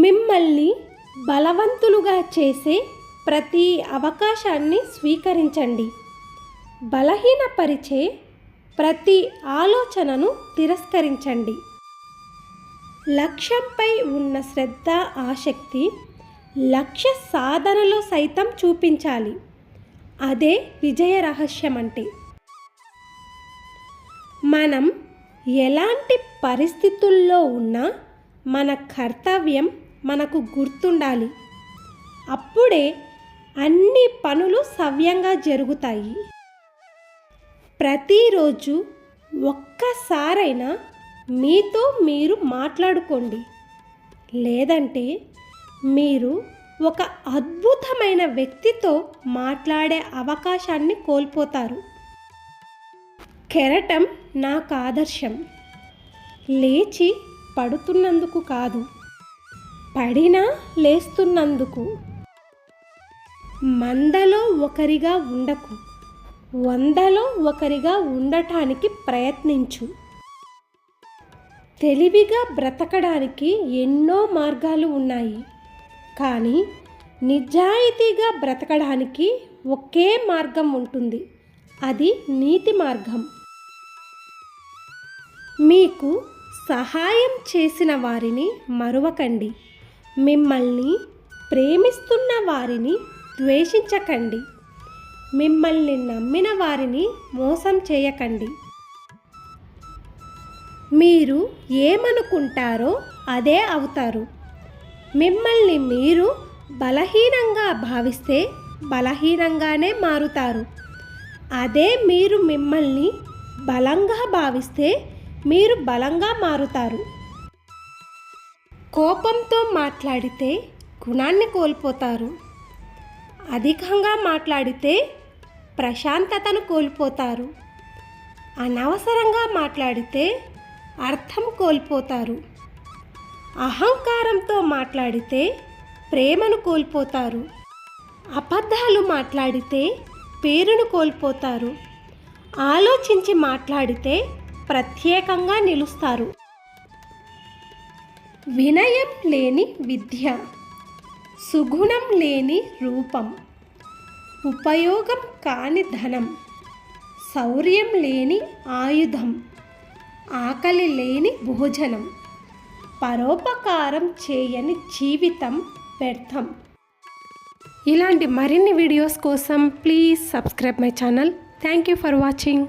మిమ్మల్ని బలవంతులుగా చేసే ప్రతి అవకాశాన్ని స్వీకరించండి. బలహీనపరిచే ప్రతి ఆలోచనను తిరస్కరించండి. లక్ష్యంపై ఉన్న శ్రద్ధ ఆసక్తి లక్ష్య సాధనలో సైతం చూపించాలి. అదే విజయ రహస్యం అంటే. మనం ఎలాంటి పరిస్థితుల్లో ఉన్నా మన కర్తవ్యం మనకు గుర్తుండాలి. అప్పుడే అన్ని పనులు సవ్యంగా జరుగుతాయి. ప్రతిరోజు ఒక్కసారైనా మీతో మీరు మాట్లాడుకోండి. లేదంటే మీరు ఒక అద్భుతమైన వ్యక్తితో మాట్లాడే అవకాశాన్ని కోల్పోతారు. కెరటం నాకు ఆదర్శం లేచి పడుతున్నందుకు కాదు. పడినా లేస్తున్నందుకు. మందలో ఒకరిగా ఉండకు. వందలో ఒకరిగా ఉండటానికి ప్రయత్నించు. తెలివిగా బ్రతకడానికి ఎన్నో మార్గాలు ఉన్నాయి. కానీ నిజాయితీగా బ్రతకడానికి ఒకే మార్గం ఉంటుంది. అది నీతి మార్గం. మీకు సహాయం చేసిన వారిని మరువకండి. మిమ్మల్ని ప్రేమిస్తున్న వారిని ద్వేషించకండి. మిమ్మల్ని నమ్మిన వారిని మోసం చేయకండి. మీరు ఏమనుకుంటారో అదే అవుతారు. మిమ్మల్ని మీరు బలహీనంగా భావిస్తే బలహీనంగానే మారుతారు. అదే మీరు మిమ్మల్ని బలంగా భావిస్తే మీరు బలంగా మారుతారు. కోపంతో మాట్లాడితే గుణాన్ని కోల్పోతారు. అధికంగా మాట్లాడితే ప్రశాంతతను కోల్పోతారు. అనవసరంగా మాట్లాడితే అర్థం కోల్పోతారు. అహంకారంతో మాట్లాడితే ప్రేమను కోల్పోతారు. అబద్ధాలు మాట్లాడితే పేరును కోల్పోతారు. ఆలోచించి మాట్లాడితే ప్రత్యేకంగా నిలుస్తారు. వినయం లేని విద్య సుగుణం లేని రూపం ఉపయోగం కాని ధనం శౌర్యం లేని ఆయుధం ఆకలి లేని భోజనం పరోపకారం చేయని జీవితం వ్యర్థం. ఇలాంటి మరిన్ని వీడియోస్ కోసం please subscribe my channel. Thank you for watching